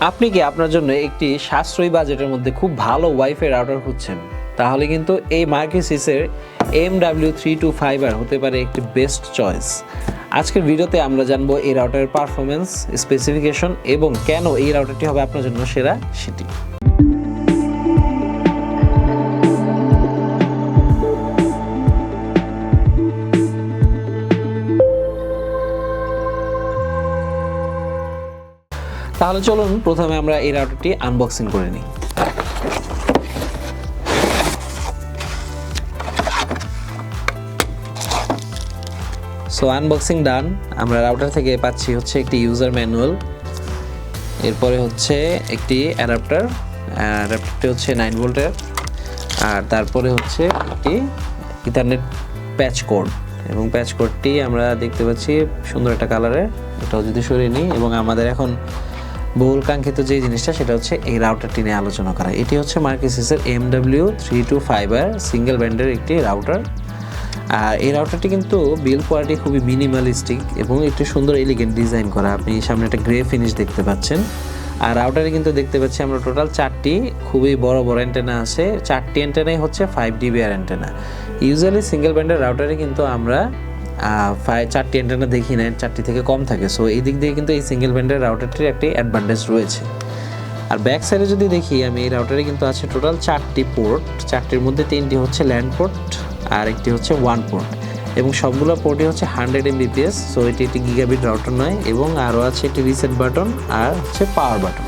আপনি কি আপনার জন্য একটি সাশ্রয়ী বাজেটের মধ্যে খুব ভালো ওয়াইফাই রাউটার খুঁজছেন? তাহলে কিন্তু এই মার্কেসিসের M W three two fibre হতে পারে একটি বেস্ট চয়েস আজকের ভিডিওতে আমরা জানব এই রাউটারের পারফরমেন্স স্পেসিফিকেশন এবং কেন এই রাউটারটি হবে আপনার জন্য সেরা সেটি। তাহলে চলুন প্রথমে আমরা এই রাউটারটি আনবক্সিং করে নিই। সো আনবক্সিং ডান আমরা রাউটার থেকে পাচ্ছি হচ্ছে একটি ইউজার ম্যানুয়াল এরপরে হচ্ছে একটি অ্যাডাপ্টার অ্যাডাপ্টারটি হচ্ছে নাইন ভোল্টের আর তারপরে হচ্ছে একটি ইথারনেট প্যাচ কোড এবং প্যাচ কোডটি আমরা দেখতে পাচ্ছি সুন্দর একটা কালারের এটাও যদি সরিয়ে নিই, এবং আমাদের এখন বহুল কাঙ্ক্ষিত যে জিনিসটা, সেটা হচ্ছে এই রাউটারটি নিয়ে আলোচনা করা। এটি হচ্ছে মার্কেসিসের M W three two fibre single ব্যান্ডের একটি রাউটার আর এই রাউটারটি কিন্তু বিল কোয়ালিটি খুবই মিনিমালিস্টিক এবং একটি সুন্দর এলিগেন্ট ডিজাইন করা। আপনি সামনে একটা গ্রে ফিনিশ দেখতে পাচ্ছেন। আর রাউটারে কিন্তু দেখতে পাচ্ছি আমরা টোটাল চারটি খুবই বড় বড় অ্যান্টেনা আছে। চারটি অ্যান্টেনাই হচ্ছে ফাইভ ডিবি আর অ্যান্টেনা ইউজুয়ালি সিঙ্গেল ব্যান্ডের রাউটারে কিন্তু আমরা ফাইভ চারটি অ্যান্টেনা দেখি না চারটি থেকে কম থাকে। সো এই দিক দিয়ে কিন্তু এই সিঙ্গেল ব্যান্ডের রাউটারটির একটি অ্যাডভান্টেজ রয়েছে। আর ব্যাক সাইডে যদি দেখি, আমি এই রাউটারে কিন্তু আছে টোটাল চারটি পোর্ট চারটির মধ্যে তিনটি হচ্ছে ল্যান্ড পোর্ট আর একটি হচ্ছে ওয়ান পোর্ট এবং সবগুলো পোর্টই হচ্ছে হান্ড্রেড এমবিপিএস সো এটি একটি গিগাবিট রাউটার নয়, এবং আরও আছে একটি রিসেট বাটন আর হচ্ছে পাওয়ার বাটন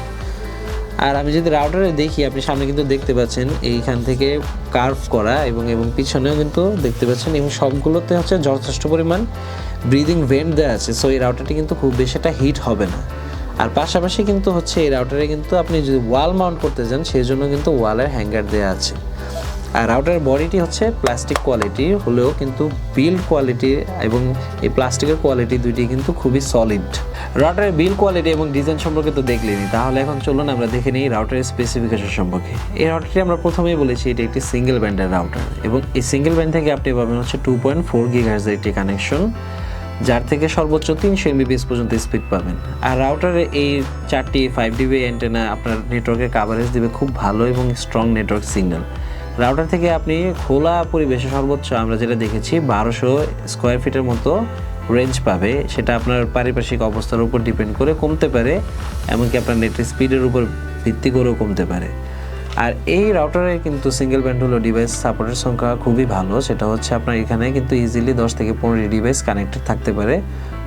আর আমি যদি রাউটারে দেখি, আপনি সামনে কিন্তু দেখতে পাচ্ছেন এইখান থেকে কার্ভ করা এবং এবং পিছনেও কিন্তু দেখতে পাচ্ছেন এবং সবগুলোতে হচ্ছে যথেষ্ট পরিমাণ ব্রিদিং ভেন্ট দেওয়া আছে। সো এই রাউটারটি কিন্তু খুব বেশি একটা হিট হবে না। আর পাশাপাশি কিন্তু হচ্ছে এই রাউটারে কিন্তু আপনি যদি ওয়াল মাউন্ট করতে চান সেই জন্য কিন্তু ওয়ালের হ্যাঙ্গার দেওয়া আছে। আর রাউটারের বডিটি হচ্ছে প্লাস্টিক কোয়ালিটি হলেও কিন্তু বিল্ড কোয়ালিটি এবং এই প্লাস্টিকের কোয়ালিটি দুইটি কিন্তু খুবই সলিড রাউটারের বিল কোয়ালিটি এবং ডিজাইন সম্পর্কে তো দেখলেনি তাহলে এখন চলুন আমরা দেখে নিই রাউটারের স্পেসিফিকেশন সম্পর্কে। এই রাউটারটি আমরা প্রথমেই বলেছি এটি একটি সিঙ্গেল ব্যান্ডের রাউটার এবং এই সিঙ্গেল ব্যান্ড থেকে আপনি পাবেন হচ্ছে টু পয়েন্ট ফোর গিগার্সের একটি কানেকশন যার থেকে সর্বোচ্চ তিনশো এমবিপিএস পর্যন্ত স্পিড পাবেন। আর রাউটারে এই চারটি ফাইভ ডিবি অ্যান্টেনা আপনার নেটওয়ার্কের কাভারেজ দেবে খুব ভালো এবং স্ট্রং নেটওয়ার্ক সিগন্যাল রাউটার থেকে আপনি খোলা পরিবেশে সর্বোচ্চ আমরা যেটা দেখেছি, বারোশো স্কোয়ার ফিটের মতো রেঞ্জ পাবে। সেটা আপনার পারিপার্শ্বিক অবস্থার উপর ডিপেন্ড করে কমতে পারে, এমনকি আপনার নেটের স্পিডের উপর ভিত্তি করেও কমতে পারে। আর এই রাউটারে কিন্তু সিঙ্গেল ব্যান্ড হলো ডিভাইস সাপোর্টের সংখ্যা খুবই ভালো। সেটা হচ্ছে আপনার এখানে কিন্তু ইজিলি দশ থেকে পনেরো ডিভাইস কানেক্টেড থাকতে পারে,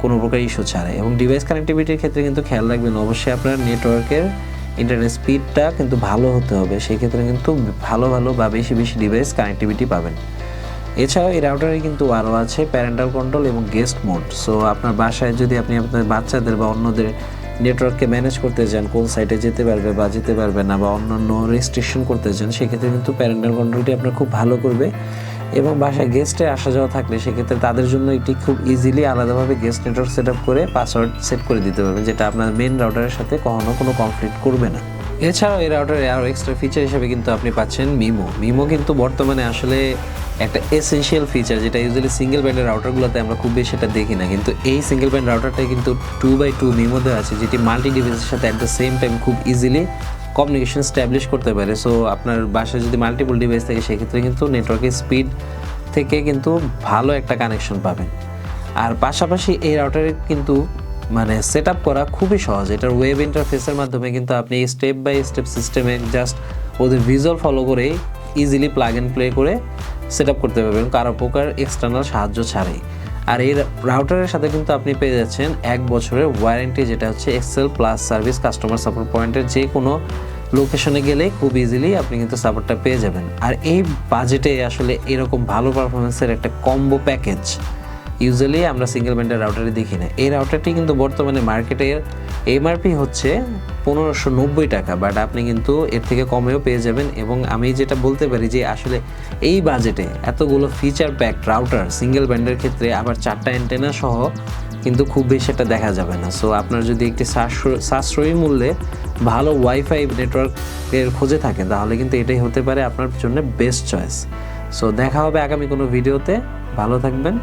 কোনো প্রকার ইস্যু ছাড়াই। এবং ডিভাইস কানেক্টিভিটির ক্ষেত্রে কিন্তু খেয়াল রাখবেন, অবশ্যই আপনার নেটওয়ার্কের ইন্টারনেট স্পিডটা কিন্তু ভালো হতে হবে। সেই ক্ষেত্রে কিন্তু ভালো ভালো বা বেশি বেশি ডিভাইস কানেক্টিভিটি পাবেন। এছাড়াও এই রাউটারে কিন্তু আরও আছে প্যারেন্টাল কন্ট্রোল এবং গেস্ট মোড সো আপনার বাসায় যদি আপনি আপনার বাচ্চাদের বা অন্যদের নেটওয়ার্ককে ম্যানেজ করতে চান, কোন সাইটে যেতে পারবে বা যেতে পারবে না বা অন্যান্য রেজিস্ট্রেশন করতে চান, সেক্ষেত্রে কিন্তু প্যারেন্টাল কন্ট্রোলটি আপনার খুব ভালো করবে। এবং বাসায় গেস্টে আসা যাওয়া থাকলে সেক্ষেত্রে তাদের জন্য এটি খুব ইজিলি আলাদাভাবে গেস্ট নেটওয়ার্ক সেট করে পাসওয়ার্ড সেট করে দিতে পারবেন, যেটা আপনার মেন রাউটারের সাথে কখনো কোনো কনফ্লিক্ট করবে না। এছাড়াও এই রাউটারে আরও এক্সট্রা ফিচার হিসেবে কিন্তু আপনি পাচ্ছেন মিমো মিমো কিন্তু বর্তমানে আসলে একটা এসেনশিয়াল ফিচার যেটা ইউজুয়ালি সিঙ্গেল ব্যান্ডের রাউটারগুলোতে আমরা খুব বেশি সেটা দেখি না। কিন্তু এই সিঙ্গেল ব্যান্ড রাউটারটা কিন্তু টু বাই টু মিমোতে আছে, যেটি মাল্টি ডিভাইসের সাথে অ্যাট দ্য সেম টাইম খুব ইজিলি কমিউনিকেশন স্ট্যাবলিশ করতে পারে। সো আপনার বাসায় যদি মাল্টিপল ডিভাইস থাকে, সেক্ষেত্রে কিন্তু নেটওয়ার্কের স্পিড থেকে কিন্তু ভালো একটা কানেকশন পাবেন। আর পাশাপাশি এই রাউটারে কিন্তু মানে সেট করা খুবই সহজ। এটার ওয়েব ইন্টারফেসের মাধ্যমে কিন্তু আপনি স্টেপ বাই স্টেপ সিস্টেমে জাস্ট ওদের ভিজুয়াল ফলো করে ইজিলি প্লাগ অ্যান্ড প্লে করে সেট করতে পারবেন। কারও প্রকার এক্সটার্নাল সাহায্য ছাড়াই। আর এই রাউটারের সাথে কিন্তু আপনি পেয়ে যাচ্ছেন এক বছরের ওয়ারেন্টি যেটা হচ্ছে excel plus service customer support পয়েন্টের যে কোনো লোকেশনে গেলে খুব ইজিলি আপনি কিন্তু সাপোর্টটা পেয়ে যাবেন। আর এই বাজেটে আসলে এরকম ভালো পারফরমেন্সের একটা কম্বো প্যাকেজ ইউজুয়ালি আমরা সিঙ্গেল ব্যান্ডের রাউটারে দেখি না। এই রাউটারটি কিন্তু বর্তমানে মার্কেটের এমআরপি হচ্ছে পনেরোশো নব্বই টাকা বাট আপনি কিন্তু এর থেকে কমেও পেয়ে যাবেন এবং আমি যেটা বলতে পারি যে আসলে এই বাজেটে এতগুলো ফিচার প্যাক রাউটার সিঙ্গেল ব্যান্ডের ক্ষেত্রে আবার চারটা অ্যান্টেনা সহ কিন্তু খুব বেশি একটা দেখা যাবে না। সো আপনার যদি একটি সাশ্রয় মূল্যে ভালো ওয়াইফাই নেটওয়ার্কের খোঁজে থাকেন তাহলে কিন্তু এটাই হতে পারে আপনার জন্য বেস্ট চয়েস সো দেখা হবে আগামী কোনো ভিডিওতে ভালো থাকবেন।